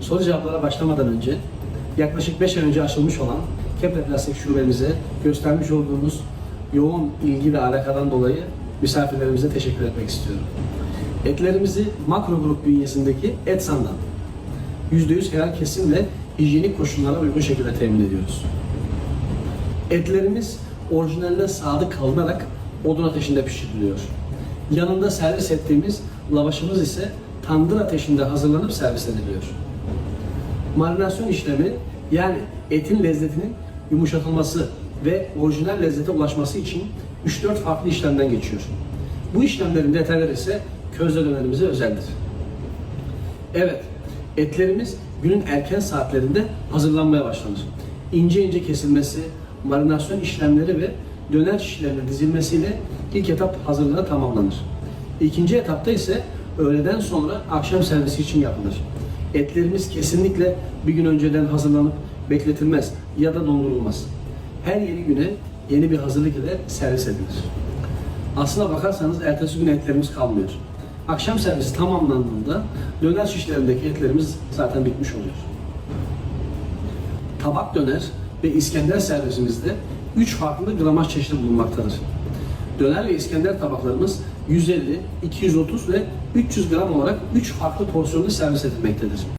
Soru cevaplara başlamadan önce yaklaşık 5 ay önce açılmış olan Kepler Plastik şubemize göstermiş olduğunuz yoğun ilgi ve alakadan dolayı misafirlerimize teşekkür etmek istiyorum. Etlerimizi makro grup bünyesindeki Etsan'dan %100 helal kesim ve hijyenik koşullara uygun şekilde temin ediyoruz. Etlerimiz orijinaline sadık kalınarak odun ateşinde pişiriliyor. Yanında servis ettiğimiz lavaşımız ise tandır ateşinde hazırlanıp servis ediliyor. Marinasyon işlemi yani etin lezzetinin yumuşatılması ve orijinal lezzete ulaşması için 3-4 farklı işlemden geçiyor. Bu işlemlerin detayları ise közde dönerimize özeldir. Evet, etlerimiz günün erken saatlerinde hazırlanmaya başlanır. İnce ince kesilmesi, marinasyon işlemleri ve döner şişlerine dizilmesiyle ilk etap hazırlığı tamamlanır. İkinci etapta ise öğleden sonra akşam servisi için yapılır. Etlerimiz kesinlikle bir gün önceden hazırlanıp bekletilmez ya da dondurulmaz. Her yeni güne yeni bir hazırlık ile servis edilir. Aslına bakarsanız ertesi gün etlerimiz kalmıyor. Akşam servisi tamamlandığında döner şişlerindeki etlerimiz zaten bitmiş oluyor. Tabak döner ve İskender servisimizde 3 farklı gramaj çeşidi bulunmaktadır. Döner ve İskender tabaklarımız 150, 230 ve 300 gram olarak 3 farklı porsiyonda servis edilmektedir.